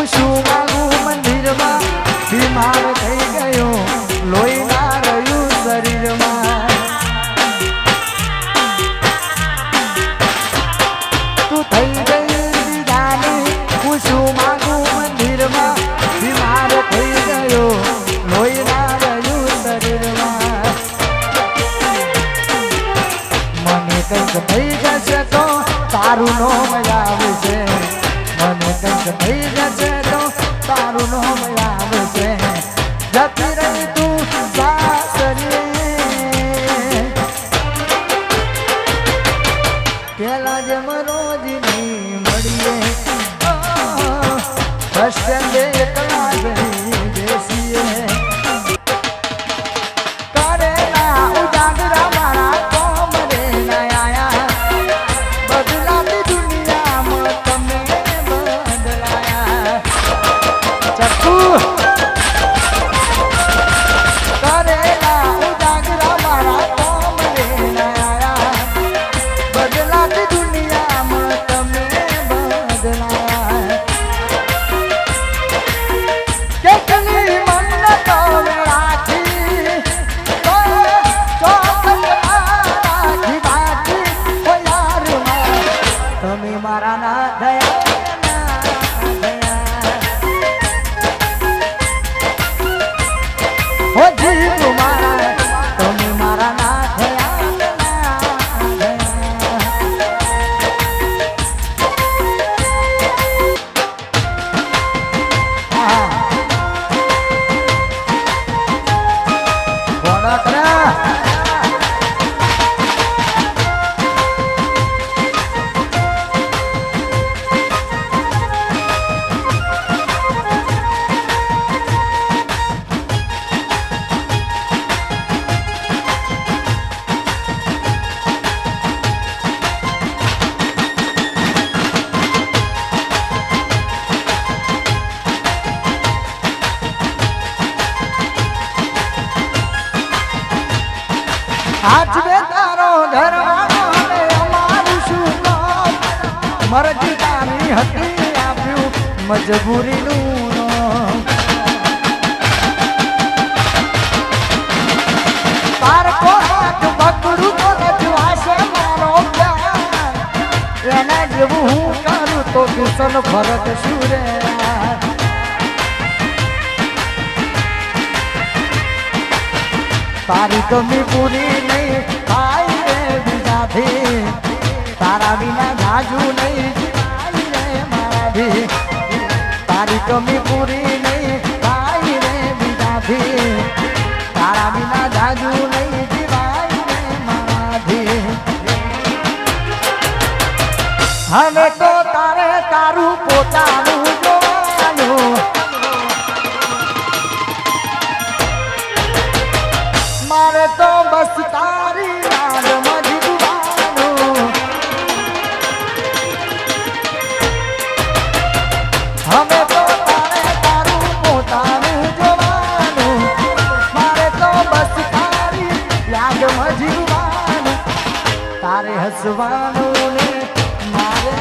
હું શું માંગુ મંદિરમાં બીમાર થઈ ગયો, લોહી ના રહ્યું શરીરમાં. તું થઈ ગઈ દીદાની હું શું માંગુ મંદિરમાં બીમાર થઈ આવશે. થઈ જશે તો તારું નોમ આવશે જતી રહી તું સાસરીએ પેલા જેમ રોજની મળીએ ફર્સ્ટ એકલા આજવે તારો ધરવાનો ને હતી આપ્યું મજબૂરીનું. તાર કોક બકડું તો રજવાશે એના જેવું હું કરું તો કિશન ભરત શું તારી કમી પૂરી નહીં થાય રે બીજાથી. તારા વિના જાજુ નહીં થાય રે મારાથી. તારી કમી પૂરી નહીં થાય રે બીજાથી. તારા વિના જાજુ નહીં જીવાય રે મારાથી. હવે તો તારે તારું પોતાનું તારે હસવાનું ને મારે